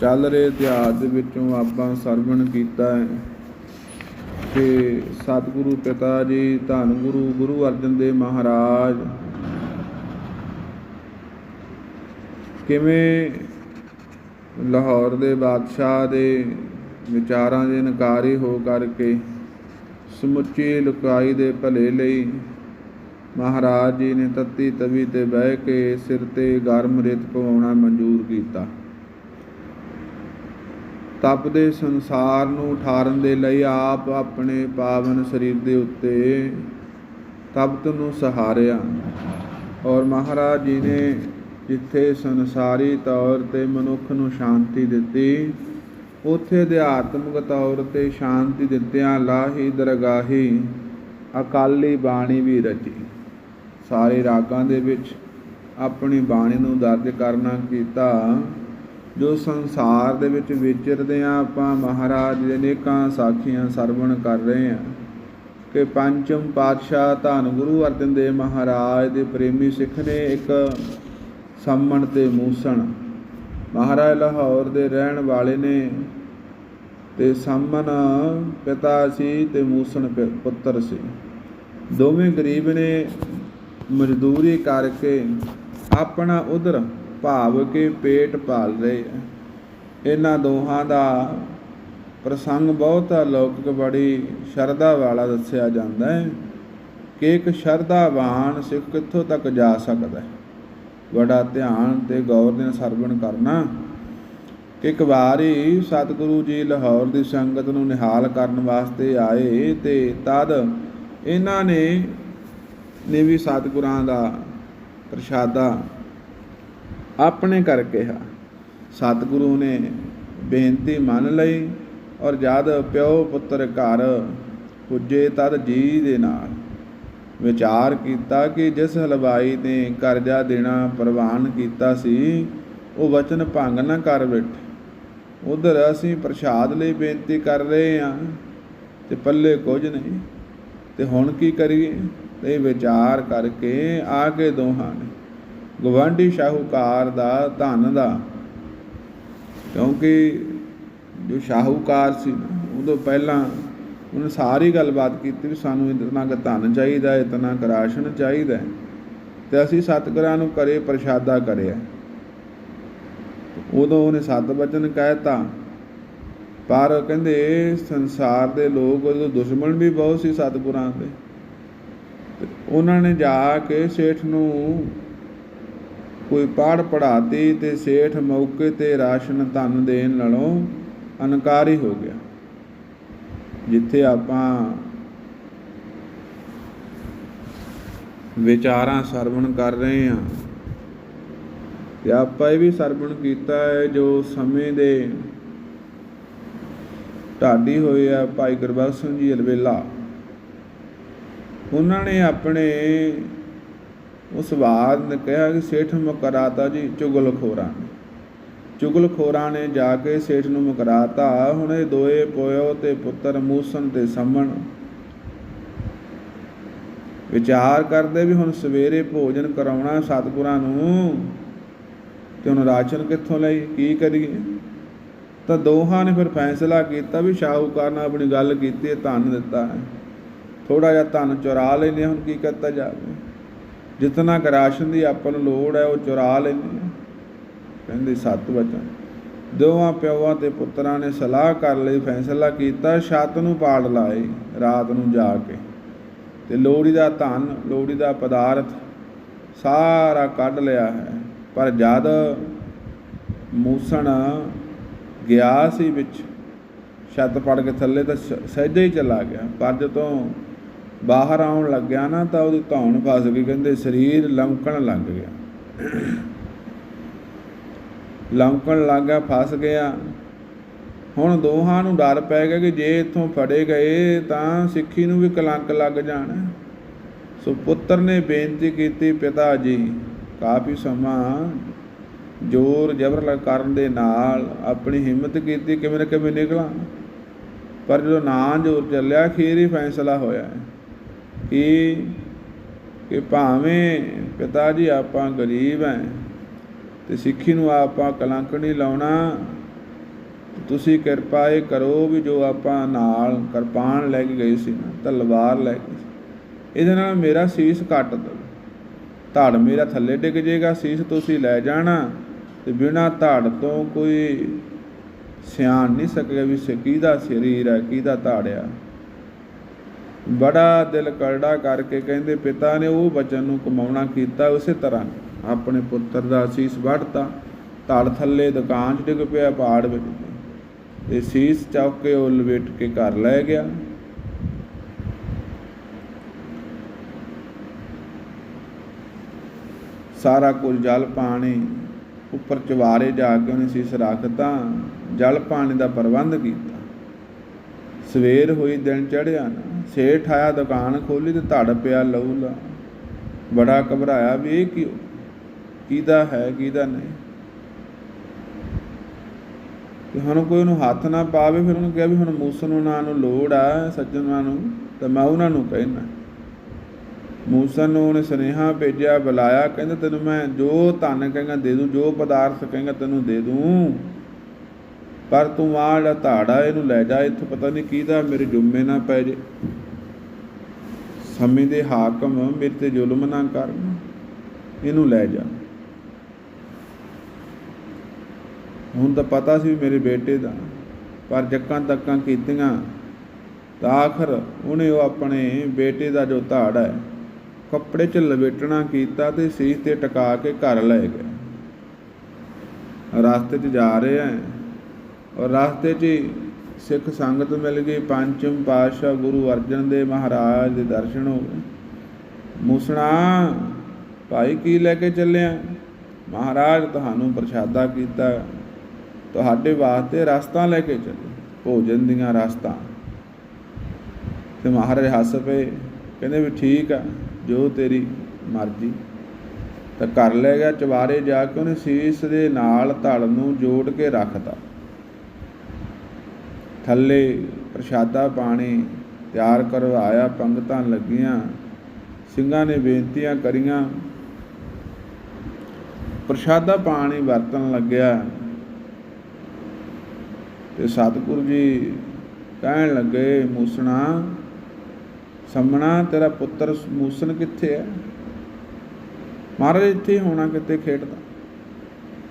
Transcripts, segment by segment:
ਚੱਲ ਰਹੇ ਇਤਿਹਾਸ ਦੇ ਵਿੱਚੋਂ ਆਪਾਂ ਸਰਵਣ ਕੀਤਾ ਹੈ। ਕਿ ਸਤਿਗੁਰੂ ਪਿਤਾ ਜੀ ਧੰਨ ਗੁਰੂ ਗੁਰੂ ਅਰਜਨ ਦੇਵ ਮਹਾਰਾਜ, ਕਿਵੇਂ ਲਾਹੌਰ ਦੇ ਬਾਦਸ਼ਾਹ ਦੇ ਵਿਚਾਰਾਂ ਦੇ ਨਕਾਰੀ ਹੋ ਕਰਕੇ ਸਮੁੱਚੀ ਲੁਕਾਈ ਦੇ ਭਲੇ ਲਈ ਮਹਾਰਾਜ ਜੀ ਨੇ ਤੱਤੀ ਤਵੀ ਤੇ ਬਹਿ ਕੇ ਸਿਰ ਤੇ ਗਰਮ ਰੇਤ ਪਵਾਉਣਾ ਮਨਜ਼ੂਰ ਕੀਤਾ। ਤਪਦੇ ਸੰਸਾਰ ਨੂੰ ਠਾਰਨ ਦੇ ਲਈ ਆਪ ਆਪਣੇ ਪਾਵਨ ਸਰੀਰ ਦੇ ਉੱਤੇ ਤਪਤ ਨੂੰ ਸਹਾਰਿਆ। ਔਰ ਮਹਾਰਾਜ ਜੀ ਨੇ ਜਿੱਥੇ ਸੰਸਾਰੀ ਤੌਰ ਤੇ ਮਨੁੱਖ ਨੂੰ ਸ਼ਾਂਤੀ ਦਿੱਤੀ, ਉਥੇ ਅਧਿਆਤਮਿਕ ਤੌਰ ਤੇ ਸ਼ਾਂਤੀ ਦਿੱਤਿਆਂ ਲਾਹੀ ਦਰਗਾਹੀ ਅਕਾਲੀ ਬਾਣੀ ਵੀ ਰਚੀ। ਸਾਰੇ ਰਾਗਾਂ ਦੇ ਵਿੱਚ ਆਪਣੀ ਬਾਣੀ ਨੂੰ ਦਰਜ ਕਰਨਾ ਕੀਤਾ। ਜੋ ਸੰਸਾਰ ਦੇ ਵਿੱਚ ਵਿਚਰਦੇ ਆ, ਆਪਾਂ ਮਹਾਰਾਜ ਦੇ ਅਨੇਕਾਂ ਸਾਖੀਆਂ ਸਰਵਣ ਕਰ ਰਹੇ ਆ। ਕਿ ਪੰਚਮ ਪਾਤਸ਼ਾਹ ਧੰਨ ਗੁਰੂ ਅਰਜਨ ਦੇਵ ਮਹਾਰਾਜ ਦੇ ਪ੍ਰੇਮੀ ਸਿੱਖ ਨੇ ਇੱਕ ਸੰਮਣ ਤੇ ਮੂਸਣ। ਮਹਾਰਾਜ ਲਾਹੌਰ ਦੇ ਰਹਿਣ ਵਾਲੇ ਨੇ ਤੇ ਸੰਮਨ ਪਿਤਾ ਸੀ ਤੇ ਮੂਸਣ ਪ- ਪੁੱਤਰ ਸੀ। ਦੋਵੇਂ ਗਰੀਬ ਨੇ ਮਜ਼ਦੂਰੀ ਕਰਕੇ ਆਪਣਾ ਉਧਰ ਭਾਵ ਕੇ ਪੇਟ ਪਾਲ ਰਹੇ ਇਹਨਾਂ ਦੋਹਾਂ ਦਾ ਪ੍ਰਸੰਗ ਬਹੁਤ ਅਲੌਕਿਕ, ਬੜੀ ਸ਼ਰਧਾ ਵਾਲਾ ਦੱਸਿਆ ਜਾਂਦਾ ਹੈ ਕਿ ਇੱਕ ਸ਼ਰਧਾਵਾਨ ਸਿੱਖ ਕਿੱਥੋਂ ਤੱਕ ਜਾ ਸਕਦਾ ਹੈ। ਬੜਾ ਧਿਆਨ ਤੇ ਗੌਰ ਨਾਲ ਸਰਵਣ ਕਰਨਾ। ਕਿ ਇੱਕ ਵਾਰੀ ਸਤਿਗੁਰੂ ਜੀ ਲਾਹੌਰ ਦੀ ਸੰਗਤ ਨੂੰ ਨਿਹਾਲ ਕਰਨ ਵਾਸਤੇ ਆਏ ਤੇ ਤਦ ਇਹਨਾਂ ਨੇ ਨੇ ਵੀ ਸਤਿਗੁਰਾਂ ਦਾ ਪ੍ਰਸ਼ਾਦਾ ਆਪਣੇ ਕਰ ਕਿਹਾ। ਸਤਿਗੁਰੂ ਨੇ ਬੇਨਤੀ ਮੰਨ ਲਈ ਔਰ ਜਦ ਪਿਓ ਪੁੱਤਰ ਘਰ ਪੁੱਜੇ ਤਦ ਜੀ ਦੇ ਨਾਲ। ਵਿਚਾਰ ਕੀਤਾ ਕਿ ਜਿਸ ਹਲਵਾਈ ਨੇ ਕਰਜ਼ਾ ਦੇਣਾ ਪ੍ਰਵਾਨ ਕੀਤਾ ਸੀ, ਉਹ ਵਚਨ ਭੰਗ ਨਾ ਕਰ ਬੈਠੇ। ਉਧਰ ਅਸੀਂ ਪ੍ਰਸ਼ਾਦ ਲਈ ਬੇਨਤੀ ਕਰ ਰਹੇ ਹਾਂ ਤੇ ਪੱਲੇ ਕੁਝ ਨਹੀਂ। ਤੇ ਹੁਣ ਕੀ ਕਰੀਏ? ਤੇ ਵਿਚਾਰ ਕਰਕੇ ਆ ਕੇ ਦੋਹਾਂ ਨੇ ਗਵਾਂਢੀ ਸ਼ਾਹੂਕਾਰ ਦਾ ਧਨ ਦਾ। ਕਿਉਂਕਿ ਜੋ ਸ਼ਾਹੂਕਾਰ ਸੀ ਨਾ, ਉਦੋਂ ਪਹਿਲਾਂ ਉਹਨੇ ਸਾਰੀ ਗੱਲਬਾਤ ਕੀਤੀ ਵੀ ਸਾਨੂੰ ਇਤਨਾ ਕੁ ਧਨ ਚਾਹੀਦਾ ਹੈ ਇਤਨਾ ਕੁ ਰਾਸ਼ਨ ਚਾਹੀਦਾ। ਹੈ ਤੇ ਅਸੀਂ ਸਤਿਗੁਰਾਂ ਨੂੰ ਕਰੇ ਪ੍ਰਸ਼ਾਦਾ ਕਰਿਆ। ਉਦੋਂ ਉਹਨੇ ਸਤ ਬਚਨ ਕਹਿਤਾ ਪਰ ਕਹਿੰਦੇ ਸੰਸਾਰ ਦੇ ਲੋਕ ਉਦੋਂ ਦੁਸ਼ਮਣ ਵੀ ਬਹੁਤ ਸੀ ਸਤਿਗੁਰਾਂ ਦੇ। ਉਹਨਾਂ ਨੇ ਜਾ ਕੇ ਸੇਠ ਨੂੰ ਕੋਈ ਪਾੜ ਪੜਾਤੀ ਤੇ ਸੇਠ ਮੌਕੇ ਤੇ ਰਾਸ਼ਨ ਧਨ ਦੇਣ ਨਾਲੋਂ ਅਨਕਾਰੀ ਹੋ ਗਿਆ। ਜਿੱਥੇ ਆਪਾਂ ਵਿਚਾਰਾਂ ਸਰਵਣ ਕਰ ਰਹੇ ਹਾਂ ਤੇ ਆਪਾਂ ਇਹ ਵੀ ਸਰਵਣ ਕੀਤਾ ਹੈ, ਜੋ ਸਮੇਂ ਦੇ ਢਾਡੀ ਹੋਏ ਆ ਭਾਈ ਗੁਰਬਖਸ਼ ਸਿੰਘ ਜੀ ਅਲਵੇਲਾ, ਉਹਨਾਂ ਨੇ ਆਪਣੇ ਉਸ ਬਾਦ ਨੇ ਕਿਹਾ ਕਿ ਸੇਠ ਮੁਕਰਾਤਾ ਜੀ ਚੁਗਲ ਖੋਰਾਂ ਨੇ। ਚੁਗਲ ਖੋਰਾਂ ਨੇ ਜਾ ਕੇ ਸੇਠ ਨੂੰ ਮੁਕਰਾਤਾ। ਹੁਣ ਇਹ ਦੋਏ ਪੋਇਓ ਤੇ ਪੁੱਤਰ ਮੂਸਨ ਤੇ ਸੰਮਣ ਵਿਚਾਰ ਕਰਦੇ ਵੀ ਹੁਣ ਸਵੇਰੇ ਭੋਜਨ ਕਰਾਉਣਾ ਸਤਿਗੁਰਾਂ ਨੂੰ ਤੇ ਹੁਣ ਰਾਸ਼ਨ ਕਿੱਥੋਂ ਲਈ, ਕੀ ਕਰੀਏ? ਤਾਂ ਦੋਹਾਂ ਨੇ ਫਿਰ ਫੈਸਲਾ ਕੀਤਾ ਵੀ ਸ਼ਾਹੂਕਾਰ ਨਾਲ ਆਪਣੀ ਗੱਲ ਕੀਤੀ ਧਨ ਦਿੱਤਾ ਹੈ। ਥੋੜਾ ਜਿਹਾ ਧਨ ਚੁਰਾ ਲੈਨੇ ਹੁਣ ਕੀ ਕਰਤਾ ਜਾਵੇ? ਜਿਤਨਾ ਕੁ ਰਾਸ਼ਨ ਦੀ ਆਪਾਂ ਨੂੰ ਲੋੜ ਹੈ, ਉਹ ਚੁਰਾ ਲੈਂਦੇ ਆ ਕਹਿੰਦੇ, ਸੱਤ ਵਚਨ ਦੋਵਾਂ ਪਿਓਾਂ ਤੇ ਪੁੱਤਰਾਂ ਨੇ ਸਲਾਹ ਕਰ ਲਈ, ਫੈਸਲਾ ਕੀਤਾ, ਛੱਤ ਨੂੰ ਪਾੜ ਲਾਏ, ਰਾਤ ਨੂੰ ਜਾ ਕੇ। ਤੇ ਲੋੜੀ ਦਾ ਧਨ ਲੋੜੀ ਦਾ ਪਦਾਰਥ ਸਾਰਾ ਕੱਢ ਲਿਆ ਹੈ। ਪਰ ਜਦ ਮੂਸਣ ਗਿਆ ਸੀ ਵਿੱਚ, ਛੱਤ ਪੜ ਕੇ ਥੱਲੇ ਤਾਂ ਸ- ਸਹਿਜੇ ਹੀ ਚਲਾ ਗਿਆ। ਪਰ ਜਦੋਂ ਬਾਹਰ ਆਉਣ ਲੱਗਿਆ ਨਾ ਤਾਂ ਉਹਦੀ ਧੌਣ ਫਸ ਗਈ, ਕਹਿੰਦੇ ਸਰੀਰ ਲੰਕਣ ਲੱਗ ਗਿਆ। ਲੰਕਣ ਲੱਗ ਗਿਆ, ਫਸ ਗਿਆ। ਹੁਣ ਦੋਹਾਂ ਨੂੰ ਡਰ ਪੈ ਗਿਆ ਕਿ ਜੇ ਇੱਥੋਂ ਫੜੇ ਗਏ ਤਾਂ ਸਿੱਖੀ ਨੂੰ ਵੀ ਕਲੰਕ ਲੱਗ ਜਾਣਾ। ਸੋ ਪੁੱਤਰ ਨੇ ਬੇਨਤੀ ਕੀਤੀ, ਪਿਤਾ ਜੀ, ਕਾਫੀ ਸਮਾਂ ਜ਼ੋਰ ਜ਼ਬਰ ਕਰਨ ਦੇ ਨਾਲ ਆਪਣੀ ਹਿੰਮਤ ਕੀਤੀ, ਕਿਵੇਂ ਨਾ ਕਿਵੇਂ ਨਿਕਲਾਂ। ਪਰ ਜਦੋਂ ਨਾ ਜ਼ੋਰ ਚੱਲਿਆ ਖੀਰ ਹੀ ਫੈਸਲਾ ਹੋਇਆ। ਹੈ ਕਿ ਭਾਵੇਂ ਪਿਤਾ ਜੀ ਆਪਾਂ ਗਰੀਬ ਐ ਤੇ ਸਿੱਖੀ ਨੂੰ ਆਪਾਂ ਕਲੰਕ ਨਹੀਂ ਲਾਉਣਾ ਤੁਸੀਂ ਕਿਰਪਾ ਇਹ ਕਰੋ ਵੀ ਜੋ ਆਪਾਂ ਨਾਲ ਕਿਰਪਾਨ ਲੈ ਕੇ ਗਏ ਸੀ ਨਾ ਤਲਵਾਰ ਲੈ ਕੇ। ਸੀ, ਇਹਦੇ ਨਾਲ ਮੇਰਾ ਸੀਸ ਕੱਟ ਦਿਓ ਧੜ ਮੇਰਾ ਥੱਲੇ ਡਿੱਗ ਜਾਏਗਾ ਸੀਸ ਤੁਸੀਂ ਲੈ ਜਾਣਾ ਤੇ ਬਿਨਾ ਧੜ ਤੋਂ ਕੋਈ ਸਿਆਣ ਨਹੀਂ ਸਕੇਗਾ ਵੀ ਸੇ ਕਿਹਦਾ ਸਰੀਰ ਹੈ ਕਿਹਦਾ ਧੜ ਆ। ਬੜਾ ਦਿਲ ਕਰੜਾ ਕਰਕੇ ਕਹਿੰਦੇ, ਪਿਤਾ ਨੇ ਉਹ ਬਚਨ ਨੂੰ ਕਮਾਉਣਾ ਕੀਤਾ ਉਸੇ ਤਰ੍ਹਾਂ ਆਪਣੇ ਪੁੱਤਰ ਦਾ ਸੀਸ ਵੱਢਤਾ, ਧੜ ਥੱਲੇ ਦੁਕਾਨ 'ਚ ਡਿੱਗ ਪਿਆ ਪਹਾੜ ਵਿੱਚ ਤੇ ਸੀਸ ਚੌਕ ਕੇ ਉਹ ਲਵੇਟ ਕੇ ਘਰ ਲੈ ਗਿਆ। ਸਾਰਾ ਕੁਝ ਜਲ ਪਾਣੀ ਉੱਪਰ ਚਵਾਰੇ ਜਾ ਕੇ ਉਹਨੇ ਸੀਸ ਰੱਖਤਾ, ਜਲ ਪਾਣੀ ਦਾ ਪ੍ਰਬੰਧ ਕੀਤਾ। ਸਵੇਰ ਹੋਈ ਦਿਨ ਚੜਿਆ ਨਾ ਸੇਠ ਆਇਆ ਦੁਕਾਨ ਖੋਲੀ ਤੇ ਧੜ ਪਿਆ ਲਹੂ ਲਾ ਬੜਾ ਘਬਰਾਇਆ ਵੀ ਇਹ ਕੀ, ਕਿਹਦਾ ਹੈ, ਕਿਹਦਾ ਨਹੀਂ। ਤੇ ਹੁਣ ਕੋਈ ਉਹਨੂੰ ਹੱਥ ਨਾ ਪਾਵੇ, ਫਿਰ ਉਹਨੂੰ ਕਿਹਾ ਵੀ ਹੁਣ ਮੂਸਨ ਉਹਨਾਂ ਨੂੰ ਲੋੜ ਆ, ਸੱਜਣਾਂ ਨੂੰ, ਤੇ ਮੈਂ ਉਹਨਾਂ ਨੂੰ ਕਹਿਣਾ ਮੂਸਨ ਨੂੰ ਉਹਨੇ ਸੁਨੇਹਾ ਭੇਜਿਆ, ਬੁਲਾਇਆ, ਕਹਿੰਦਾ ਤੈਨੂੰ ਮੈਂ ਜੋ ਧਨ ਕਹੇਗਾ ਦੇ ਦੂੰ, ਜੋ ਪਦਾਰਥ ਕਹੇਗਾ ਤੈਨੂੰ ਦੇ ਦੂੰ। ਪਰ ਤੂੰ ਆਹ ਜਿਹੜਾ ਧਾੜਾ, ਇਹਨੂੰ ਲੈ ਜਾ, ਇੱਥੋਂ ਪਤਾ ਨਹੀਂ ਕਿਹਦਾ ਮੇਰੇ ਜੁੰਮੇ ਨਾ ਪੈ ਜੇ। ਸਮੇਂ ਦੇ ਹਾਕਮ, ਮੇਰੇ ਤੇ ਜ਼ੁਲਮ ਨਾ ਕਰਨ ਇਹਨੂੰ ਲੈ ਜਾ। ਹੁਣ ਤਾਂ ਪਤਾ ਸੀ ਮੇਰੇ ਬੇਟੇ ਦਾ, ਪਰ ਜੱਕਾਂ ਤੱਕਾਂ ਕੀਤੀਆਂ ਤਾਂ ਆਖਰ ਉਹਨੇ ਉਹ ਆਪਣੇ ਬੇਟੇ ਦਾ ਜੋ ਧਾੜ ਹੈ, ਕੱਪੜੇ 'ਚ ਲਵੇਟਣਾ ਕੀਤਾ ਤੇ ਸੀਸ ਤੇ ਟਿਕਾ ਕੇ ਘਰ ਲੈ ਗਿਆ ਰਸਤੇ 'ਚ ਜਾ ਰਹੇ ਆ ਔਰ ਰਸਤੇ 'ਚ ਹੀ ਸਿੱਖ ਸੰਗਤ ਮਿਲ ਗਈ। ਪੰਚਮ ਪਾਤਸ਼ਾਹ ਗੁਰੂ ਅਰਜਨ ਦੇਵ ਮਹਾਰਾਜ ਦੇ ਦਰਸ਼ਨ ਹੋ ਗਏ। ਮੂਸਣਾ, ਭਾਈ ਕੀ ਲੈ ਕੇ ਚੱਲਿਆ? ਮਹਾਰਾਜ, ਤੁਹਾਨੂੰ ਪ੍ਰਸ਼ਾਦਾ ਕੀਤਾ। ਤੁਹਾਡੇ ਵਾਸਤੇ ਰਸਤਾ ਲੈ ਕੇ ਚੱਲੇ, ਭੋਜਨ ਦੀਆਂ ਰਸਤਾ। ਤੇ ਮਹਾਰਾਜ ਹੱਸ ਪਏ, ਕਹਿੰਦੇ ਵੀ ਠੀਕ ਆ, ਜੋ ਤੇਰੀ ਮਰਜ਼ੀ। ਤਾਂ ਕਰ ਲੈ ਗਿਆ ਚਵਾਰੇ ਜਾ ਕੇ ਉਹਨੇ ਸੀਸ ਦੇ ਨਾਲ ਧੜ ਨੂੰ ਜੋੜ ਕੇ ਰੱਖਤਾ। ਥੱਲੇ ਪ੍ਰਸ਼ਾਦਾ ਪਾਣੀ ਤਿਆਰ ਕਰਵਾਇਆ ਪੰਗਤਾਂ ਲੱਗੀਆਂ, ਸਿੰਘਾਂ ਨੇ ਬੇਨਤੀਆਂ ਕਰੀਆਂ। ਪ੍ਰਸ਼ਾਦਾ ਪਾਣੀ ਵਰਤਣ ਲੱਗਿਆ ਤੇ ਸਤਿਗੁਰੂ ਜੀ ਕਹਿਣ ਲੱਗੇ, ਮੂਸਣਾ, ਸੰਮਣਾ, ਤੇਰਾ ਪੁੱਤਰ ਮੂਸਨ ਕਿੱਥੇ ਹੈ? ਮਹਾਰਾਜ ਇੱਥੇ ਹੋਣਾ ਕਿਤੇ ਖੇਡਦਾ।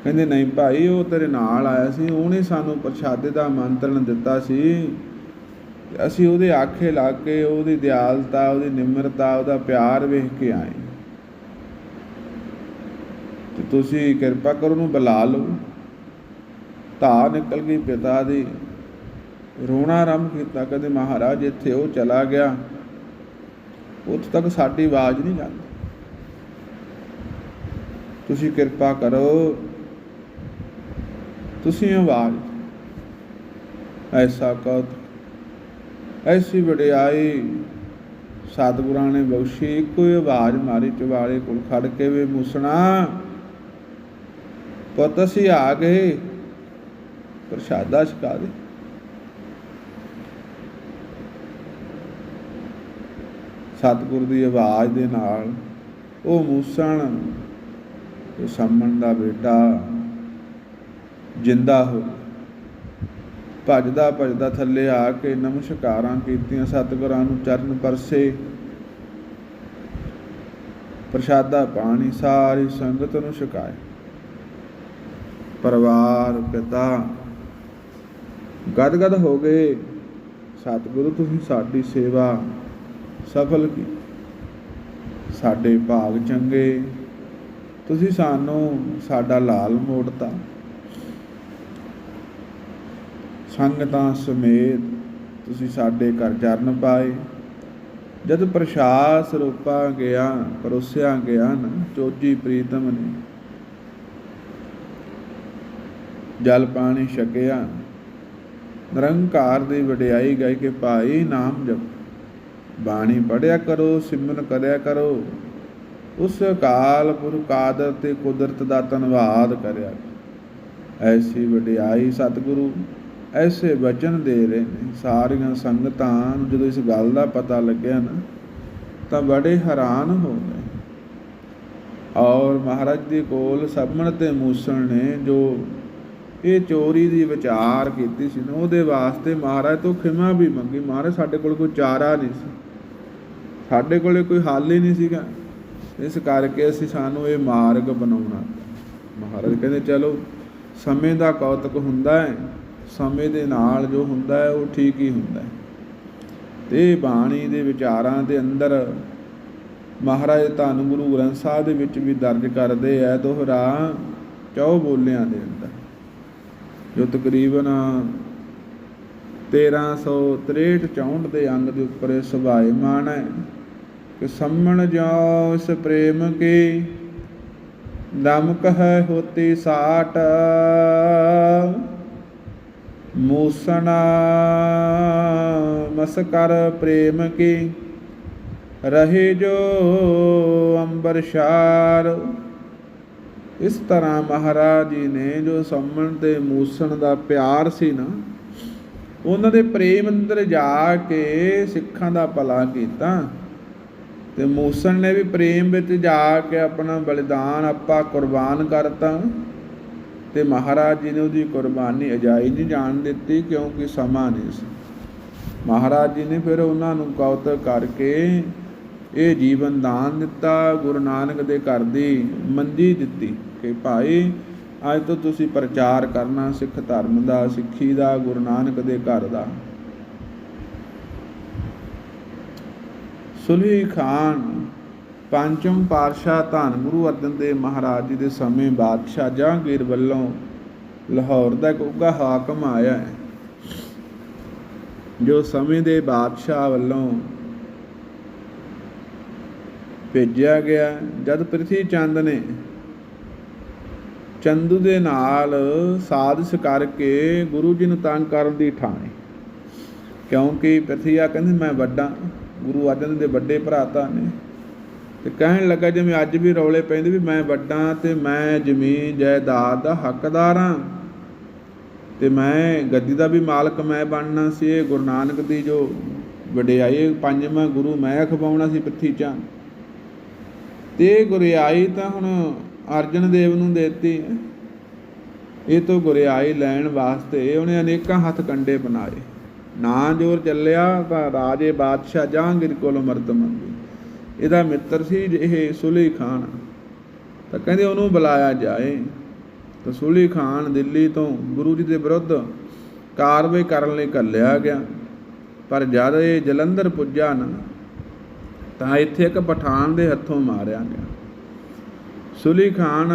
ਕਹਿੰਦੇ, ਨਹੀਂ ਭਾਈ, ਉਹ ਤੇਰੇ ਨਾਲ ਆਇਆ ਸੀ, ਉਹਨੇ ਸਾਨੂੰ ਪ੍ਰਸ਼ਾਦੇ ਦਾ ਮੰਤਰਣ ਦਿੱਤਾ ਸੀ। ਅਸੀਂ ਉਹਦੇ ਆਖੇ ਲੱਗ ਕੇ, ਉਹਦੀ ਦਿਆਲਤਾ, ਉਹਦੀ ਨਿਮਰਤਾ, ਉਹਦਾ ਪਿਆਰ ਵੇਖ ਕੇ ਆਏ। ਤੇ ਤੁਸੀਂ ਕਿਰਪਾ ਕਰੋ, ਉਹਨੂੰ ਬੁਲਾ ਲਓ। ਧਾ ਨਿਕਲ ਗਈ ਪਿਤਾ ਦੀ। ਰੋਣਾ ਆਰੰਭ ਕੀਤਾ, ਕਹਿੰਦੇ, ਮਹਾਰਾਜ, ਇੱਥੇ ਉਹ ਚਲਾ ਗਿਆ। ਉੱਥੇ ਤੱਕ ਸਾਡੀ ਆਵਾਜ਼ ਨਹੀਂ ਜਾਂਦੀ। ਤੁਸੀਂ ਕਿਰਪਾ ਕਰੋ ਤੁਸੀਂ ਆਵਾਜ਼। ਐਸਾ ਕਤ ਐਸੀ ਵਡਿਆਈ ਸਤਿਗੁਰਾਂ ਨੇ ਬਖਸ਼ੀ। ਇੱਕੋ ਹੀ ਆਵਾਜ਼ ਮਾਰੀ ਚਵਾਲੇ ਕੋਲ ਖੜ ਕੇ ਵੇ ਮੂਸਣਾ। ਪੁੱਤ, ਅਸੀਂ ਆ ਗਏ। ਪ੍ਰਸ਼ਾਦਾ ਛਕਾ ਦੇ। ਸਤਿਗੁਰ ਦੀ ਆਵਾਜ਼ ਦੇ ਨਾਲ ਉਹ ਮੂਸਣ। ਉਹ ਸਾਮਣ ਦਾ ਬੇਟਾ ਜਿੰਦਾ ਹੋ। ਭੱਜਦਾ ਭੱਜਦਾ ਥੱਲੇ ਆ ਕੇ ਨਮਸਕਾਰਾਂ ਕੀਤੀਆਂ, ਸਤਿਗੁਰਾਂ ਨੂੰ ਚਰਨ ਪਰਸੇ। ਪ੍ਰਸ਼ਾਦਾ ਪਾਣੀ ਸਾਰੀ ਸੰਗਤ ਨੂੰ ਛਕਾਏ। ਪਰਿਵਾਰ ਪਿਤਾ, ਗਦਗਦ ਹੋ ਗਏ। ਸਤਿਗੁਰੂ, ਤੁਸੀਂ ਸਾਡੀ ਸੇਵਾ ਸਫਲ ਕੀ। ਸਾਡੇ ਭਾਗ ਚੰਗੇ। ਤੁਸੀਂ ਸਾਨੂੰ ਸਾਡਾ ਲਾਲ ਮੋੜਤਾ ਸੰਗਤਾਂ ਸਮੇਤ ਤੁਸੀਂ ਸਾਡੇ ਘਰ ਚਰਨ ਪਾਏ। ਜਦ ਪ੍ਰਸ਼ਾਦ ਸਰੂਪਾ ਗਿਆ, ਪਰੋਸਿਆ ਗਿਆ ਨਾ, ਚੋਜੀ ਪ੍ਰੀਤਮ ਨੇ ਜਲ ਪਾਣੀ ਛਕਿਆ। ਨਿਰੰਕਾਰ ਦੀ ਵਡਿਆਈ ਗਾਈ ਕਿ ਭਾਈ ਨਾਮ ਜਪ। ਬਾਣੀ ਪੜਿਆ ਕਰੋ, ਸਿਮਰਨ ਕਰਿਆ ਕਰੋ। ਉਸ ਅਕਾਲ ਪੁਰਖ ਆਦਰ ਤੇ ਕੁਦਰਤ ਦਾ ਧੰਨਵਾਦ ਕਰਿਆ। ਐਸੀ ਵਡਿਆਈ ਸਤਿਗੁਰੂ ਐਸੇ ਵਚਨ ਦੇ ਰਹੇ ਨੇ, ਸਾਰੀਆਂ ਸੰਗਤਾਂ ਨੂੰ ਜਦੋਂ ਇਸ ਗੱਲ ਦਾ ਪਤਾ ਲੱਗਿਆ ਨਾ, ਤਾਂ ਬੜੇ ਹੈਰਾਨ ਹੋ ਗਏ। ਔਰ ਮਹਾਰਾਜ ਦੇ ਕੋਲ ਸਭਣ ਤੇ ਮੂਸਣ ਨੇ ਜੋ ਇਹ ਚੋਰੀ ਦੀ ਵਿਚਾਰ ਕੀਤੀ ਸੀ ਨਾ, ਉਹਦੇ ਵਾਸਤੇ ਮਹਾਰਾਜ ਤੋਂ ਖਿਮਾ ਵੀ ਮੰਗੀ। ਮਹਾਰਾਜ ਸਾਡੇ ਕੋਲ ਕੋਈ ਚਾਰਾ ਨਹੀਂ ਸੀ। ਸਾਡੇ ਕੋਲੇ ਕੋਈ ਹੱਲ ਹੀ ਨਹੀਂ ਸੀਗਾ। ਇਸ ਕਰਕੇ ਅਸੀਂ ਸਾਨੂੰ ਇਹ ਮਾਰਗ ਬਣਾਉਣਾ ਮਹਾਰਾਜ ਕਹਿੰਦੇ, ਚਲੋ, ਸਮੇਂ ਦਾ ਕੌਤਕ ਹੁੰਦਾ ਹੈ। ਸਮੇਂ ਦੇ ਨਾਲ ਜੋ ਹੁੰਦਾ ਹੈ, ਉਹ ਠੀਕ ਹੀ ਹੁੰਦਾ ਹੈ। ਤੇ ਬਾਣੀ ਦੇ ਵਿਚਾਰਾਂ ਦੇ ਅੰਦਰ ਮਹਾਰਾਜ ਧੰਨ ਗੁਰੂ ਗ੍ਰੰਥ ਸਾਹਿਬ ਦੇ ਵਿੱਚ ਵੀ ਦਰਜ ਕਰਦੇ ਆ, ਦੋਹਰਾ ਚੌ ਬੋਲਿਆਂ ਦੇ ਅੰਦਰ। ਜੋ ਤਕਰੀਬਨ 1363 64 ਦੇ ਅੰਗ ਦੇ ਉੱਪਰ ਇਹ ਸੁਭਾਏਮਾਨ ਹੈ ਕਿ ਸੰਮਣ ਜਾਓ ਇਸ ਪ੍ਰੇਮ ਕੇ ਦਮ ਕਹੈ ਹੋਤੀ ਸਾਟ। ਮੂਸਣਾ। ਮਸਕਰ ਪ੍ਰੇਮ ਕੀ? ਰਹੇ ਜੋ ਅੰਬਰਸ਼ਾਰ ਇਸ ਤਰ੍ਹਾਂ ਮਹਾਰਾਜ ਜੀ ਨੇ ਜੋ ਸੰਮਣ ਤੇ ਮੂਸਣ ਦਾ ਪਿਆਰ ਸੀ ਨਾ, ਉਹਨਾਂ ਦੇ ਪ੍ਰੇਮ ਅੰਦਰ ਜਾ ਕੇ ਸਿੱਖਾਂ ਦਾ ਭਲਾ ਕੀਤਾ। ਤੇ ਮੂਸਣ ਨੇ ਵੀ ਪ੍ਰੇਮ ਵਿੱਚ ਜਾ ਕੇ ਆਪਣਾ ਬਲੀਦਾਨ ਆਪਾ ਕੁਰਬਾਨ ਕਰਤਾ। ਤੇ ਮਹਾਰਾਜ ਜੀ ਨੇ ਉਹਦੀ ਕੁਰਬਾਨੀ ਅਜਾਈ ਨਹੀਂ ਜਾਣ ਦਿੱਤੀ ਕਿਉਂਕਿ ਸਮਾਂ ਨਹੀਂ ਸੀ। ਮਹਾਰਾਜ ਜੀ ਨੇ ਫਿਰ ਉਹਨਾਂ ਨੂੰ ਕੌਤਕ ਕਰਕੇ ਇਹ ਜੀਵਨ ਦਾਨ ਦਿੱਤਾ, ਗੁਰੂ ਨਾਨਕ ਦੇ ਘਰ ਦੀ ਮੰਦੀ ਦਿੱਤੀ ਕਿ ਭਾਈ ਅੱਜ ਤੋਂ ਤੁਸੀਂ ਪ੍ਰਚਾਰ ਕਰਨਾ, ਸਿੱਖ ਧਰਮ ਦਾ, ਸਿੱਖੀ ਦਾ, ਗੁਰੂ ਨਾਨਕ ਦੇ ਘਰ ਦਾ। ਸੁਲਹੀ ਖਾਨ ਪੰਚਮ ਪਾਤਸ਼ਾਹ ਧੰਨ ਗੁਰੂ ਅਰਜਨ ਦੇਵ ਮਹਾਰਾਜ ਜੀ ਦੇ ਸਮੇਂ ਬਾਦਸ਼ਾਹ ਜਹਾਂਗੀਰ ਵੱਲੋਂ ਲਾਹੌਰ ਦਾ ਇੱਕ ਉੱਘਾ ਹਾਕਮ ਆਇਆ ਹੈ, ਜੋ ਸਮੇਂ ਦੇ ਬਾਦਸ਼ਾਹ ਵੱਲੋਂ ਭੇਜਿਆ ਗਿਆ ਜਦ ਪ੍ਰਿਥੀ ਚੰਦ ਨੇ ਚੰਦੂ ਦੇ ਨਾਲ ਸਾਜ਼ਿਸ਼ ਕਰਕੇ ਗੁਰੂ ਜੀ ਨੂੰ ਤੰਗ ਕਰਨ ਦੀ ਠਾਣੀ, ਕਿਉਂਕਿ ਪ੍ਰਿਥੀਆ ਕਹਿੰਦੇ, ਮੈਂ ਵੱਡਾ, ਗੁਰੂ ਅਰਜਨ ਦੇ ਵੱਡੇ ਭਰਾਤਾ ਨੇ ਤੇ ਕਹਿਣ ਲੱਗਾ ਜਿਵੇਂ ਅੱਜ ਵੀ ਰੌਲੇ ਪੈਂਦੇ ਵੀ ਮੈਂ ਵੱਡਾ ਤੇ ਮੈਂ ਜ਼ਮੀਨ ਜਾਇਦਾਦ ਦਾ ਹੱਕਦਾਰ ਹਾਂ। ਤੇ ਮੈਂ ਗੱਦੀ ਦਾ ਵੀ ਮਾਲਕ ਮੈਂ ਬਣਨਾ ਸੀ, ਇਹ ਗੁਰੂ ਨਾਨਕ ਦੀ ਜੋ ਵਡਿਆਈ, ਪੰਜਵਾਂ ਗੁਰੂ ਮੈਂ ਖਵਾਉਣਾ ਸੀ ਪ੍ਰਿਥੀ ਚੰਦ ਤੇ ਗੁਰਿਆਈ ਤਾਂ ਹੁਣ ਅਰਜਨ ਦੇਵ ਨੂੰ ਦੇਤੀ। ਹੈ ਇਹ ਤੋਂ ਗੁਰਿਆਈ ਲੈਣ ਵਾਸਤੇ ਉਹਨੇ ਅਨੇਕਾਂ ਹੱਥ ਕੰਡੇ ਬਣਾਏ। ਨਾ ਜੋਰ ਚੱਲਿਆ ਤਾਂ ਰਾਜੇ ਬਾਦਸ਼ਾਹ ਜਹਾਂਗੀਰ ਕੋਲੋਂ ਮਰਦ ਮੰਗੀ। ਇਹਦਾ ਮਿੱਤਰ ਸੀ ਇਹ ਸੁਲੀ ਖਾਨ। ਤਾਂ ਕਹਿੰਦੇ ਉਹਨੂੰ ਬੁਲਾਇਆ ਜਾਏ। ਤਾਂ ਸੁਲੀ ਖਾਨ ਦਿੱਲੀ ਤੋਂ ਗੁਰੂ ਜੀ ਦੇ ਵਿਰੁੱਧ ਕਾਰਵਾਈ ਕਰਨ ਲਈ ਘੱਲਿਆ ਗਿਆ। ਪਰ ਜਦ ਇਹ ਜਲੰਧਰ ਪੁੱਜਾ ਨਾ, ਤਾਂ ਇੱਥੇ ਇੱਕ ਪਠਾਨ ਦੇ ਹੱਥੋਂ ਮਾਰਿਆ ਗਿਆ। ਸੁਲੀ ਖਾਨ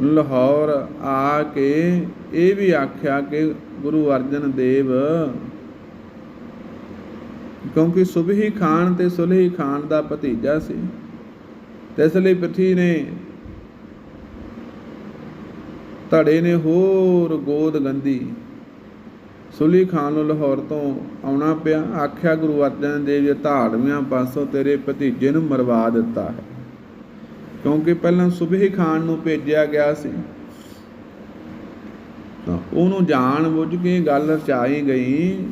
ਲਾਹੌਰ ਆ ਕੇ ਇਹ ਵੀ ਆਖਿਆ ਕਿ ਗੁਰੂ ਅਰਜਨ ਦੇਵ ਕਿਉਂਕਿ ਸੁਬਹੀ ਖਾਨ ਤੇ ਸੁਲਹੀ ਖਾਨ ਦਾ ਭਤੀਜਾ ਸੀ। ਇਸ ਲਈ ਪ੍ਰਿਥੀ ਨੇ ਧੜੇ ਨੇ ਹੋਰ ਗੋਦ ਗੰਦੀ। ਸੁਲੀ ਖਾਨ ਨੂੰ ਲਾਹੌਰ ਤੋਂ ਆਉਣਾ ਪਿਆ। ਆਖਿਆ, ਗੁਰੂ ਅਰਜਨ ਦੇਵ ਜੀ, ਧਾੜਵਿਆਂ ਪਾਸੋਂ ਤੇਰੇ ਭਤੀਜੇ ਨੂੰ ਮਰਵਾ ਦਿੱਤਾ ਹੈ। ਕਿਉਂਕਿ ਪਹਿਲਾਂ ਸੁਬਹੀ ਖਾਨ ਨੂੰ ਭੇਜਿਆ ਗਿਆ ਸੀ। ਤਾਂ ਉਹਨੂੰ ਜਾਣ ਬੁੱਝ ਕੇ ਗੱਲ ਰਚਾਈ ਗਈ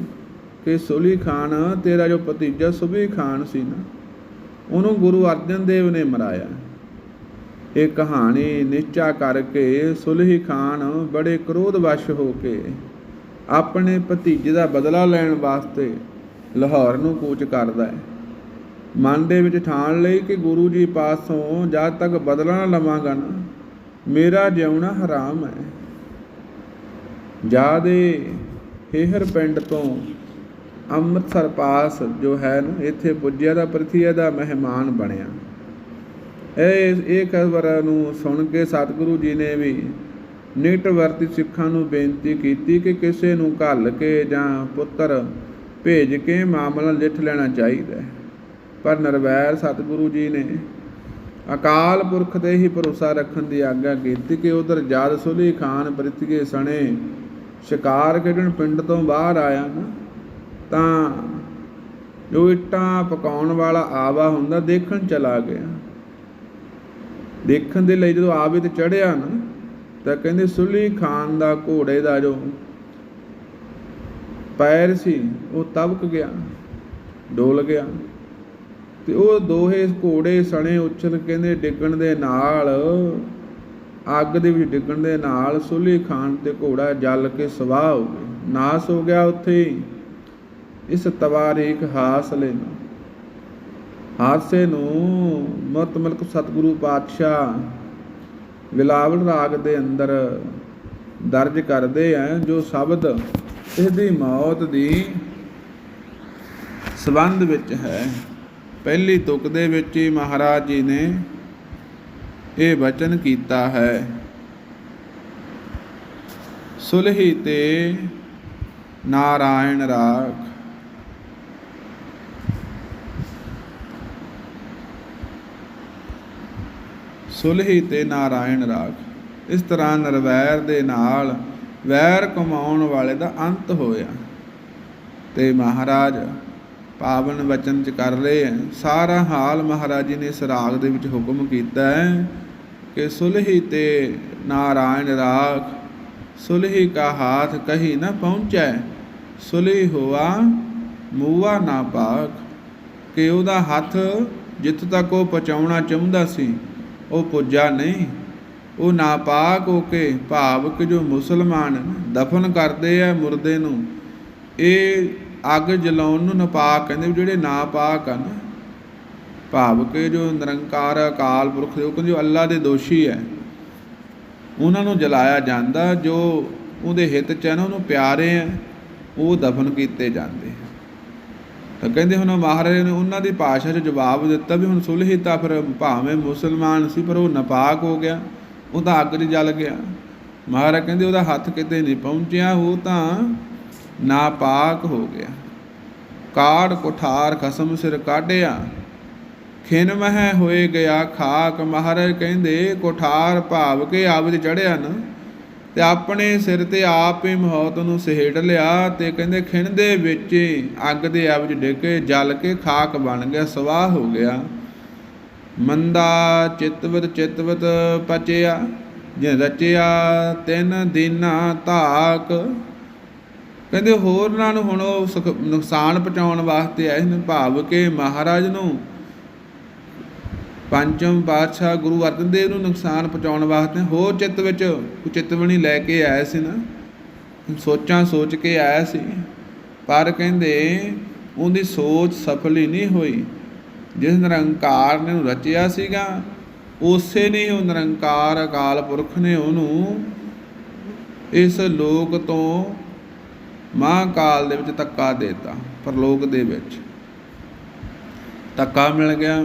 ਕਿ ਸੁਲੀ ਖਾਨ, ਤੇਰਾ ਜੋ ਭਤੀਜਾ ਸੁਬਹੀ ਖਾਨ ਸੀ ਨਾ, ਉਹਨੂੰ ਗੁਰੂ ਅਰਜਨ ਦੇਵ ਨੇ ਮਰਾਇਆ। ਇਹ ਕਹਾਣੀ ਨਿਸ਼ਚਾ ਕਰਕੇ ਸੁਲਹੀ ਖਾਨ ਬੜੇ ਕ੍ਰੋਧਵਸ਼ ਹੋ ਕੇ ਆਪਣੇ ਭਤੀਜੇ ਦਾ ਬਦਲਾ ਲੈਣ ਵਾਸਤੇ ਲਾਹੌਰ ਨੂੰ ਕੂਚ ਕਰਦਾ ਹੈ। ਮਨ ਦੇ ਵਿੱਚ ਠਾਣ ਲਈ ਕਿ ਗੁਰੂ ਜੀ ਪਾਸੋਂ ਜਦ ਤੱਕ ਬਦਲਾ ਨਾ ਲਵਾਂਗਾ ਨਾ, ਮੇਰਾ ਜਿਉਣਾ ਹਰਾਮ ਹੈ। ਜਾਦੇ ਹੇਹਰ ਪਿੰਡ ਤੋਂ ਅੰਮ੍ਰਿਤਸਰ ਪਾਸ ਜੋ ਹੈ ਨਾ, ਇੱਥੇ ਪੁੱਜਿਆ ਦਾ ਪ੍ਰਥੀਆ ਦਾ ਮਹਿਮਾਨ ਬਣਿਆ। ਇਹ ਇਹ ਖਬਰ ਨੂੰ ਸੁਣ ਕੇ ਸਤਿਗੁਰੂ ਜੀ ਨੇ ਵੀ ਨਿਕਟਵਰਤੀ ਸਿੱਖਾਂ ਨੂੰ ਬੇਨਤੀ ਕੀਤੀ ਕਿ ਕਿਸੇ ਨੂੰ ਘੱਲ ਕੇ ਜਾਂ ਪੁੱਤਰ ਭੇਜ ਕੇ ਮਾਮਲਾ ਲਿਖ ਲੈਣਾ ਚਾਹੀਦਾ ਹੈ। ਪਰ ਨਰਵੈਰ ਸਤਿਗੁਰੂ ਜੀ ਨੇ ਅਕਾਲ ਪੁਰਖ ਤੇ ਹੀ ਭਰੋਸਾ ਰੱਖਣ ਦੀ ਆਗਿਆ ਕੀਤੀ ਕਿ ਉਧਰ ਜਦ ਸੁਲੀ ਖਾਨ ਪ੍ਰਿਤਗੇ ਸਣੇ ਸ਼ਿਕਾਰ ਖੇਡਣ ਪਿੰਡ ਤੋਂ ਬਾਹਰ ਆਇਆ ਨਾ ਤਾਂ ਜੋ ਇੱਟਾਂ ਪਕਾਉਣ ਵਾਲਾ ਆਵਾ ਹੁੰਦਾ, ਦੇਖਣ ਚਲਾ ਗਿਆ। ਦੇਖਣ ਦੇ ਲਈ ਜਦੋਂ ਆਵੇ ਤੇ ਚੜਿਆ ਨਾ, ਤਾਂ ਕਹਿੰਦੇ, ਸੁਲੀ ਖਾਨ ਦਾ ਘੋੜੇ ਦਾ ਜੋ ਪੈਰ ਸੀ, ਉਹ ਤਬਕ ਗਿਆ, ਡੋਲ ਗਿਆ। ਤੇ ਉਹ ਦੋਹੇ ਘੋੜੇ ਸਣੇ ਉਛਲ ਕਹਿੰਦੇ, ਡਿੱਗਣ ਦੇ ਨਾਲ, ਅੱਗ ਦੇ ਵਿੱਚ ਡਿੱਗਣ ਦੇ ਨਾਲ ਸੁਲੀ ਖਾਨ ਤੇ ਘੋੜਾ ਜਲ ਕੇ ਸਵਾਹ ਹੋ ਗਏ। ਨਾਸ ਹੋ ਗਿਆ ਉੱਥੇ ਇਸ ਤਵਾਰੀਖ ਹਾਸਲੇ ਨੂੰ ਹਾਦਸੇ ਨੂੰ ਮਤ ਮਲਕ ਸਤਿਗੁਰੂ ਪਾਤਸ਼ਾਹ ਵਿਲਾਵਲ ਰਾਗ ਦੇ ਅੰਦਰ ਦਰਜ ਕਰਦੇ ਆ ਜੋ ਸ਼ਬਦ ਇਸ ਦੀ ਮੌਤ ਦੀ ਸਬੰਧ ਵਿੱਚ ਹੈ। ਪਹਿਲੀ ਤੁਕ ਦੇ ਵਿੱਚ ਹੀ ਮਹਾਰਾਜ ਜੀ ਨੇ ਇਹ ਵਚਨ ਕੀਤਾ ਹੈ। ਸੁਲਹੀ ਤੇ ਨਾਰਾਇਣ ਰਾਗ। ਸੁਲਹੀ ਤੇ ਨਾਰਾਇਣ ਰਾਗ ਇਸ ਤਰ੍ਹਾਂ ਨਰਵੈਰ ਦੇ ਨਾਲ ਵੈਰ ਕਮਾਉਣ ਵਾਲੇ ਦਾ ਅੰਤ ਹੋਇਆ। ਤੇ ਮਹਾਰਾਜ ਪਾਵਨ ਵਚਨ ਚ ਕਰ ਰਹੇ ਹੈ ਸਾਰਾ ਹਾਲ ਮਹਾਰਾਜ ਜੀ ਨੇ ਇਸ ਰਾਗ ਦੇ ਵਿੱਚ ਹੁਕਮ ਕੀਤਾ ਹੈ ਕਿ ਸੁਲਹੀ ਤੇ ਨਾਰਾਇਣ ਰਾਖ, ਸੁਲਹੀ ਕਾ ਹਾਥ ਕਹੀ ਨਾ ਪਹੁੰਚੈ, ਸੁਲਹੀ ਹੋਆ ਮੂਆ ਨਾ ਪਾਕ ਕਿ ਉਹਦਾ ਹੱਥ ਜਿੱਥ ਤੱਕ ਉਹ ਪਹੁੰਚਾਉਣਾ ਚਾਹੁੰਦਾ ਸੀ ਉਹ ਪੁੱਜਾ ਨਹੀਂ। ਉਹ ਨਾਪਾਕ ਹੋ ਕੇ ਭਾਵ ਕਿ ਜੋ ਮੁਸਲਮਾਨ ਦਫਨ ਕਰਦੇ ਆ ਮੁਰਦੇ ਨੂੰ, ਇਹ ਅੱਗ ਜਲਾਉਣ ਨੂੰ ਨਾਪਾਕ ਕਹਿੰਦੇ ਵੀ ਜਿਹੜੇ ਨਾਪਾਕ ਹਨ ਨਾ ਭਾਵ ਕਿ ਜੋ ਨਿਰੰਕਾਰ ਅਕਾਲ ਪੁਰਖ ਦੇ ਉਹ ਕਹਿੰਦੇ ਜੋ ਅੱਲਾ ਦੇ ਦੋਸ਼ੀ ਹੈ, ਉਹਨਾਂ ਨੂੰ ਜਲਾਇਆ ਜਾਂਦਾ, ਜੋ ਉਹਦੇ ਹਿੱਤ ਚ ਹੈ ਨਾ ਉਹਨੂੰ ਪਿਆਰੇ ਆ ਉਹ ਦਫਨ ਕੀਤੇ ਜਾਂਦੇ। ਤਾਂ ਕਹਿੰਦੇ ਹੁਣ ਮਹਾਰਾਜ ਨੇ ਉਹਨਾਂ ਦੀ ਭਾਸ਼ਾ 'ਚ ਜਵਾਬ ਦਿੱਤਾ ਵੀ ਹੁਣ ਸੁਲਹੀ ਤਾਂ ਫਿਰ ਭਾਵੇਂ ਮੁਸਲਮਾਨ ਸੀ, ਪਰ ਉਹ ਨਾਪਾਕ ਹੋ ਗਿਆ, ਉਹ ਤਾਂ ਅੱਗ 'ਚ ਜਲ ਗਿਆ। ਮਹਾਰਾਜ ਕਹਿੰਦੇ ਉਹਦਾ ਹੱਥ ਕਿਤੇ ਨਹੀਂ ਪਹੁੰਚਿਆ, ਉਹ ਤਾਂ ਨਾਪਾਕ ਹੋ ਗਿਆ। ਕਾੜ ਕੋਠਾਰ ਖਸਮ ਸਿਰ ਕਾਢਿਆ, ਖਿਨ ਮਹਿ ਹੋਏ ਗਿਆ ਖਾਕ। ਮਹਾਰਾਜ ਕਹਿੰਦੇ ਕੋਠਾਰ ਭਾਵ ਕੇ ਆਪ ਆਬਦ ਚੜਿਆ ਨਾ। ਤੇ ਆਪਣੇ ਸਿਰ ਤੇ ਆਪ ਹੀ ਮੌਤ ਨੂੰ ਸਹੇੜ ਲਿਆ ਤੇ ਕਹਿੰਦੇ, ਖਿਣਦੇ ਵਿੱਚ ਅੱਗ ਦੇ ਆਬ 'ਚ ਡਿੱਗ ਜਲ ਕੇ ਖਾਕ ਬਣ ਗਿਆ, ਸਵਾਹ ਹੋ ਗਿਆ। ਮੰਦਾ ਚਿਤਵਤ ਚਿਤਵਤ ਪਚਿਆ, ਜਿਨ ਰਚਿਆ ਤਿੰਨ ਦਿਨਾਂ ਧਾਕ। ਕਹਿੰਦੇ ਹੋਰਨਾਂ ਨੂੰ ਹੁਣ ਉਹ ਸੁਖ- ਨੁਕਸਾਨ ਪਹੁੰਚਾਉਣ ਵਾਸਤੇ ਆਏ ਨੇ, ਭਾਵ ਕੇ ਮਹਾਰਾਜ ਨੂੰ ਪੰਚਮ ਪਾਤਸ਼ਾਹ ਗੁਰੂ ਅਰਜਨ ਦੇਵ ਨੂੰ ਨੁਕਸਾਨ ਪਹੁੰਚਾਉਣ ਵਾਸਤੇ ਹੋਰ ਚਿੱਤ ਵਿੱਚ ਕੋਈ ਲੈ ਕੇ ਆਇਆ ਸੀ ਨਾ, ਸੋਚਾਂ ਸੋਚ ਕੇ ਆਇਆ ਸੀ, ਪਰ ਕਹਿੰਦੇ ਉਹਦੀ ਸੋਚ ਸਫਲ ਹੀ ਨਹੀਂ ਹੋਈ। ਜਿਸ ਨਿਰੰਕਾਰ ਨੇ ਉਹਨੂੰ ਰਚਿਆ ਸੀਗਾ, ਉਸੇ ਨੇ ਉਹ ਨਿਰੰਕਾਰ ਅਕਾਲ ਪੁਰਖ ਨੇ ਉਹਨੂੰ ਇਸ ਲੋਕ ਤੋਂ ਮਹਾਂਕਾਲ ਦੇ ਵਿੱਚ ਧੱਕਾ ਦੇਤਾ, ਪਰਲੋਕ ਦੇ ਵਿੱਚ। ਧੱਕਾ ਮਿਲ ਗਿਆ।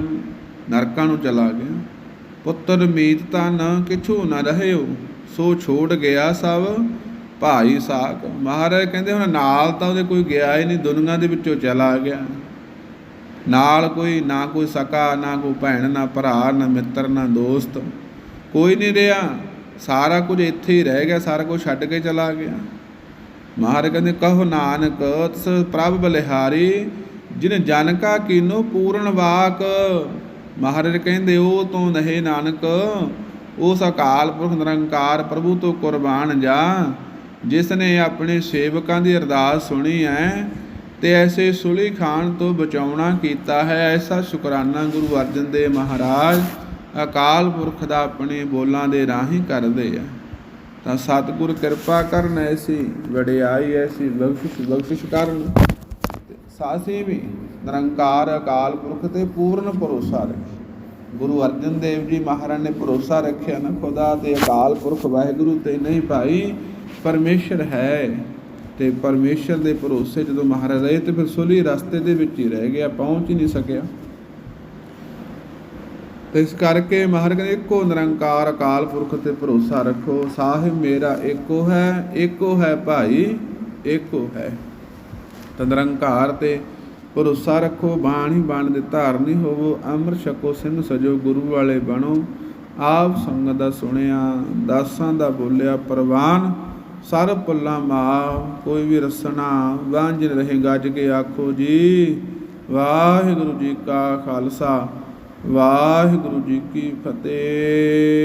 ਨਰਕਾਂ ਨੂੰ ਚਲਾ ਗਿਆ। ਪੁੱਤਰ ਮੀਤ ਤਾਂ ਨਾ ਕਿਛੂ ਨਾ ਰਹਿਓ, ਸੋ ਛੋੜ ਗਿਆ ਸਭ ਭਾਈ ਸਾਕ ਮਹਾਰਾਜ ਕਹਿੰਦੇ ਹੁਣ ਨਾਲ ਤਾਂ ਉਹਦੇ ਕੋਈ ਗਿਆ ਹੀ ਨਹੀਂ, ਦੁਨੀਆ ਦੇ ਵਿੱਚੋਂ ਚਲਾ ਗਿਆ। ਨਾਲ ਕੋਈ ਨਾ ਕੋਈ ਸਕਾ, ਨਾ ਕੋਈ ਭੈਣ, ਨਾ ਭਰਾ, ਨਾ ਮਿੱਤਰ, ਨਾ ਦੋਸਤ, ਕੋਈ ਨਹੀਂ ਰਿਹਾ। ਸਾਰਾ ਕੁਝ ਇੱਥੇ ਹੀ ਰਹਿ ਗਿਆ, ਸਾਰਾ ਕੁਝ ਛੱਡ ਕੇ ਚਲਾ ਗਿਆ। ਮਹਾਰਾਜ ਕਹਿੰਦੇ, ਕਹੋ ਨਾਨਕ, ਤਸ ਪ੍ਰਭ ਬਲਿਹਾਰੀ, ਜਿਨ ਜਨ ਕਾ ਕੀਨੋ ਪੂਰਨ ਵਾਕ। ਮਹਾਰਾਜ ਕਹਿੰਦੇ, ਉਹ ਤੋਂ ਨਹਿ ਨਾਨਕ, ਉਸ ਅਕਾਲ ਪੁਰਖ ਨਿਰੰਕਾਰ ਪ੍ਰਭੂ ਤੋਂ ਕੁਰਬਾਨ ਜਾ। ਜਿਸ ਨੇ ਆਪਣੇ ਸੇਵਕਾਂ ਦੀ ਅਰਦਾਸ ਸੁਣੀ ਹੈ ਤੇ ਐਸੇ ਸੁਲੀ ਖਾਨ ਤੋਂ ਬਚਾਉਣਾ ਕੀਤਾ ਹੈ। ਐਸਾ ਸ਼ੁਕਰਾਨਾ ਗੁਰੂ ਅਰਜਨ ਦੇਵ ਮਹਾਰਾਜ ਅਕਾਲ ਪੁਰਖ ਦਾ ਆਪਣੇ ਬੋਲਾਂ ਦੇ ਰਾਹੀਂ ਕਰਦੇ ਆ। ਤਾਂ ਸਤਿਗੁਰ ਕਿਰਪਾ ਕਰਨ ਐਸੀ ਵਡਿਆਈ, ਐਸੀ ਬਖਸ਼ਿਸ਼ ਬਖਸ਼ਿਸ਼ ਕਰਨ। ਤੇ ਸਾਸੀ ਵੀ ਨਿਰੰਕਾਰ ਅਕਾਲ ਪੁਰਖ ਤੇ ਪੂਰਨ ਭਰੋਸਾ ਰੱਖੇ। ਗੁਰੂ ਅਰਜਨ ਦੇਵ ਜੀ ਮਹਾਰਾਜ ਨੇ ਭਰੋਸਾ ਰੱਖਿਆ, ਨਾ ਖੁਦਾ ਤੇ ਅਕਾਲ ਪੁਰਖ ਵਾਹਿਗੁਰੂ ਤੇ ਨਹੀਂ ਭਾਈ, ਪਰਮੇਸ਼ਰ ਹੈ। ਤੇ ਪਰਮੇਸ਼ਰ ਦੇ ਭਰੋਸੇ ਜਦੋਂ ਮਹਾਰਾਜ ਰਹੇ ਤੇ ਫਿਰ ਸੁਲੀ ਰਸਤੇ ਦੇ ਵਿੱਚ ਹੀ ਰਹਿ ਗਿਆ, ਪਹੁੰਚ ਹੀ ਨਹੀਂ ਸਕਿਆ। ਤੇ ਇਸ ਕਰਕੇ ਮਹਾਰਾਜ ਕਹਿੰਦੇ, ਇੱਕੋ ਨਿਰੰਕਾਰ ਅਕਾਲ ਪੁਰਖ ਤੇ ਭਰੋਸਾ ਰੱਖੋ ਸਾਹਿਬ ਮੇਰਾ ਇੱਕੋ ਹੈ ਇੱਕੋ ਹੈ ਭਾਈ, ਇੱਕੋ ਹੈ। ਤਾਂ ਨਿਰੰਕਾਰ ਤੇ ਭਰੋਸਾ ਰੱਖੋ, ਬਾਣੀ ਬਾਣ ਦੇ ਧਾਰਨੀ ਹੋਵੋ, ਅੰਮ੍ਰਿਤ ਛਕੋ, ਸਿੰਘ ਸਜੋ, ਗੁਰੂ ਵਾਲੇ ਬਣੋ। ਆਪ ਸੰਗਤ ਦਾ ਸੁਣਿਆ, ਦਾਸਾਂ ਦਾ ਬੋਲਿਆ, ਪ੍ਰਵਾਨ ਸਰ ਪੁੱਲਾ ਮਾ ਕੋਈ ਵੀ ਰਸਨਾ ਵਾਂਝ ਰਹੇ, ਗੱਜ ਕੇ ਆਖੋ ਜੀ, ਵਾਹਿਗੁਰੂ ਜੀ ਕਾ ਖਾਲਸਾ, ਵਾਹਿਗੁਰੂ ਜੀ ਕੀ ਫਤਿਹ।